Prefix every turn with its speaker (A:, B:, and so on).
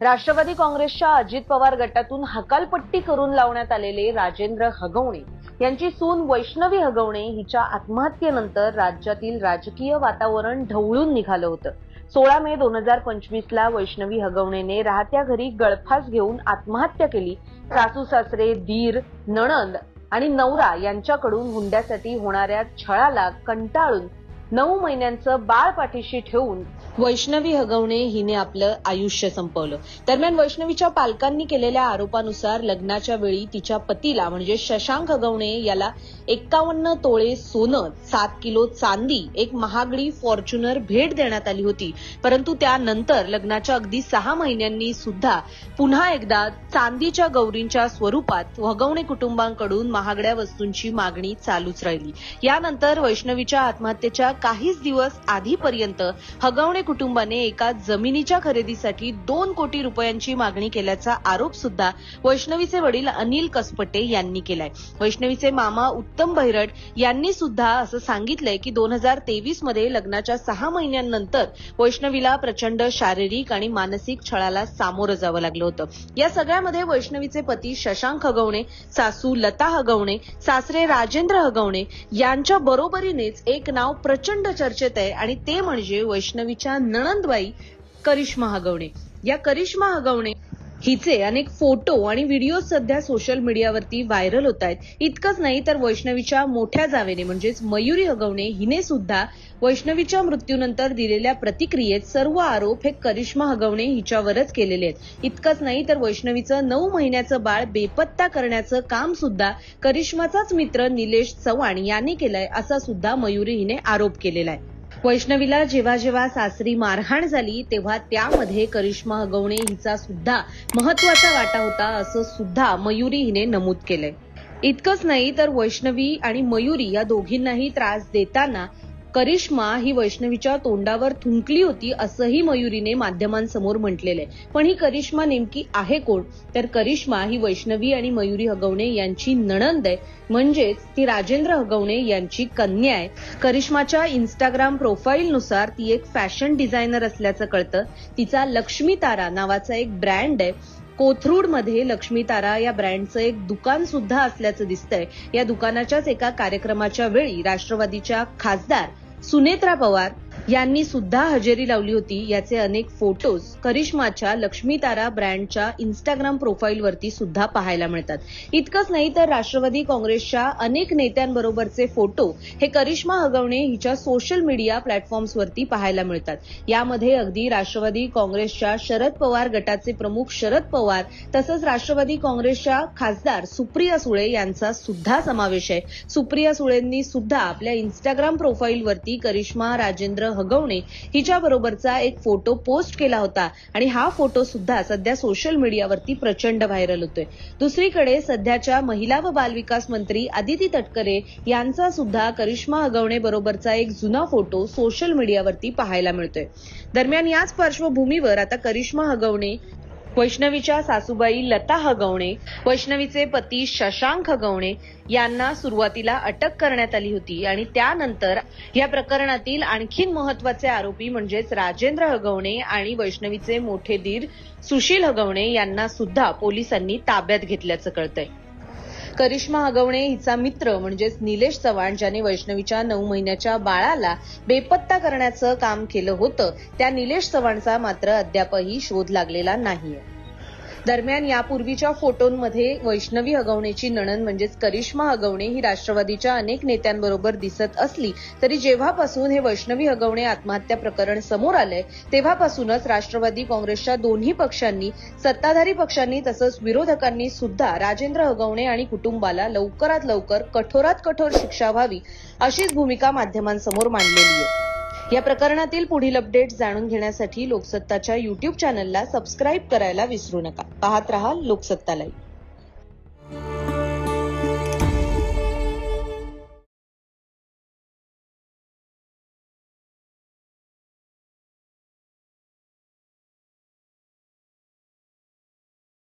A: राष्ट्रवादी काँग्रेसच्या अजित पवार गटातून हकालपट्टी करून लावण्यात आलेले राजेंद्र हगवणे यांची सून वैष्णवी हगवणे हिच्या आत्महत्येनंतर राज्यातील राजकीय वातावरण ढवळून निघालं होतं. सोळा मे दोन हजार पंचवीस ला वैष्णवी हगवणेने राहत्या घरी गळफास घेऊन आत्महत्या केली. सासू सासरे दीर नणंद आणि नवरा यांच्याकडून हुंड्यासाठी होणाऱ्या छळाला कंटाळून नऊ महिन्यांचं बाळ पाठीशी ठेवून वैष्णवी हगवणे हिने आपलं आयुष्य संपवलं. दरम्यान वैष्णवीच्या पालकांनी केलेल्या आरोपानुसार लग्नाच्या वेळी तिच्या पतीला म्हणजे शशांक हगवणे याला एक्कावन्न तोळे सोनं सात किलो चांदी एक महागडी फॉर्च्युनर भेट देण्यात आली होती. परंतु त्यानंतर लग्नाच्या अगदी सहा महिन्यांनी सुद्धा पुन्हा एकदा चांदीच्या गौरींच्या स्वरूपात हगवणे कुटुंबांकडून महागड्या वस्तूंची मागणी चालूच राहिली. यानंतर वैष्णवीच्या आत्महत्येच्या काहीच दिवस आधीपर्यंत हगवणे कुटुंबाने एका जमिनीच्या खरेदीसाठी दोन कोटी रुपयांची मागणी केल्याचा आरोप सुद्धा वैष्णवीचे वडील अनिल कसपटे यांनी केलाय. वैष्णवीचे मामा उत्तम भैरट यांनी सुद्धा असं सांगितलंय की दोन हजार तेवीसमध्ये लग्नाच्या सहा महिन्यांनंतर वैष्णवीला प्रचंड शारीरिक आणि मानसिक छळाला सामोरं जावं लागलं होतं. या सगळ्यामध्ये वैष्णवीचे पती शशांक हगवणे सासू लता हगवणे सासरे राजेंद्र हगवणे यांच्या बरोबरीनेच एक नाव प्रचंड प्रचंड चर्चेत आहे आणि ते म्हणजे वैष्णवीच्या नणंदबाई करिश्मा हगवणे. या करिश्मा हगवणे हिचे अनेक फोटो आणि व्हिडिओ सध्या सोशल मीडियावरती व्हायरल होत आहेत. इतकंच नाही तर वैष्णवीच्या मोठ्या जावेने म्हणजेच मयुरी हगवणे हिने सुद्धा वैष्णवीच्या मृत्यूनंतर दिलेल्या प्रतिक्रियेत सर्व आरोप हे करिश्मा हगवणे हिच्यावरच केलेले आहेत. इतकंच नाही तर वैष्णवीचं नऊ महिन्याचं बाळ बेपत्ता करण्याचं काम सुद्धा करिश्माचाच मित्र निलेश चव्हाण यांनी केलंय असा सुद्धा मयुरी हिने आरोप केलेला आहे. वैष्णवीला जेव्हा जेव्हा सासरी मारहाण झाली तेव्हा त्यामध्ये करिश्मा हगवणे हिचा सुद्धा महत्त्वाचा वाटा होता असं सुद्धा मयुरी हिने नमूद केलंय. इतकंच नाही तर वैष्णवी आणि मयुरी या दोघींनाही त्रास देताना करिश्मा ही वैष्णवीच्या तोंडावर थुंकली होती असंही मयुरीने माध्यमांसमोर म्हटलेलं आहे. पण ही करिश्मा नेमकी आहे कोण? तर करिश्मा ही वैष्णवी आणि मयुरी हगवणे यांची नणंद आहे. म्हणजेच ती राजेंद्र हगवणे यांची कन्या आहे. करिश्माच्या इन्स्टाग्राम प्रोफाईलनुसार ती एक फॅशन डिझायनर असल्याचं कळतं. तिचा लक्ष्मी तारा नावाचा एक ब्रँड आहे. कोथरूडमध्ये लक्ष्मी तारा या ब्रँडचं एक दुकान सुद्धा असल्याचं दिसतंय. या दुकानाच्याच एका कार्यक्रमाच्या वेळी राष्ट्रवादीच्या खासदार सुनेत्रा पवार यांनी सुद्धा हजेरी लावली होती. याचे अनेक फोटोज करिश्माच्या लक्ष्मी तारा ब्रँडच्या इन्स्टाग्राम प्रोफाईलवरती सुद्धा पाहायला मिळतात. इतकंच नाही तर राष्ट्रवादी काँग्रेसच्या अनेक नेत्यांबरोबरचे फोटो हे करिश्मा हगवणे हिच्या सोशल मीडिया प्लॅटफॉर्म्सवरती पाहायला मिळतात. यामध्ये अगदी राष्ट्रवादी काँग्रेसच्या शरद पवार गटाचे प्रमुख शरद पवार तसंच राष्ट्रवादी काँग्रेसच्या खासदार सुप्रिया सुळे यांचा सुद्धा समावेश आहे. सुप्रिया सुळेंनी सुद्धा आपल्या इन्स्टाग्राम प्रोफाईलवरती करिश्मा राजेंद्र हगवणे हिच्या बरोबरचा एक फोटो पोस्ट केला होता आणि हा फोटो सुद्धा सध्या सोशल मीडियावरती प्रचंड व्हायरल होतोय. दुसरीकडे सध्याच्या महिला व बालविकास मंत्री आदिती तटकरे यांचा सुद्धा करिश्मा हगवणे बरोबरचा एक जुना फोटो सोशल मीडियावरती पाहायला मिळतोय. दरम्यान याच पार्श्वभूमीवर आता करिश्मा हगवणे वैष्णवीच्या सासूबाई लता हगवणे वैष्णवीचे पती शशांक हगवणे यांना सुरुवातीला अटक करण्यात आली होती आणि त्यानंतर या प्रकरणातील आणखीन महत्त्वाचे आरोपी म्हणजेच राजेंद्र हगवणे आणि वैष्णवीचे मोठे दीर सुशील हगवणे यांना सुद्धा पोलिसांनी ताब्यात घेतल्याचं कळतंय. करिश्मा हगवणे हिचा मित्र म्हणजेच निलेश चव्हाण ज्याने वैष्णवीच्या नऊ महिन्याच्या बाळाला बेपत्ता करण्याचं काम केलं होतं त्या निलेश चव्हाणचा मात्र अद्यापही शोध लागलेला नाहीये. दरम्यान यापूर्वीच्या फोटोंमध्ये वैष्णवी हगवणेची नणन म्हणजेच करिश्मा हगवणे ही राष्ट्रवादीच्या अनेक नेत्यांबरोबर दिसत असली तरी जेव्हापासून हे वैष्णवी हगवणे आत्महत्या प्रकरण समोर आलंय तेव्हापासूनच राष्ट्रवादी काँग्रेसच्या दोन्ही पक्षांनी सत्ताधारी पक्षांनी तसंच विरोधकांनी सुद्धा राजेंद्र हगवणे आणि कुटुंबाला लवकरात लवकर कठोरात कठोर शिक्षा व्हावी अशीच भूमिका माध्यमांसमोर मांडलेली आहे. या प्रकरणातील पुढील अपडेट जाणून घेण्यासाठी लोकसत्ताच्या युट्यूब चॅनलला सबस्क्राईब करायला विसरू नका. पाहत रहा लोकसत्ता लाईव्ह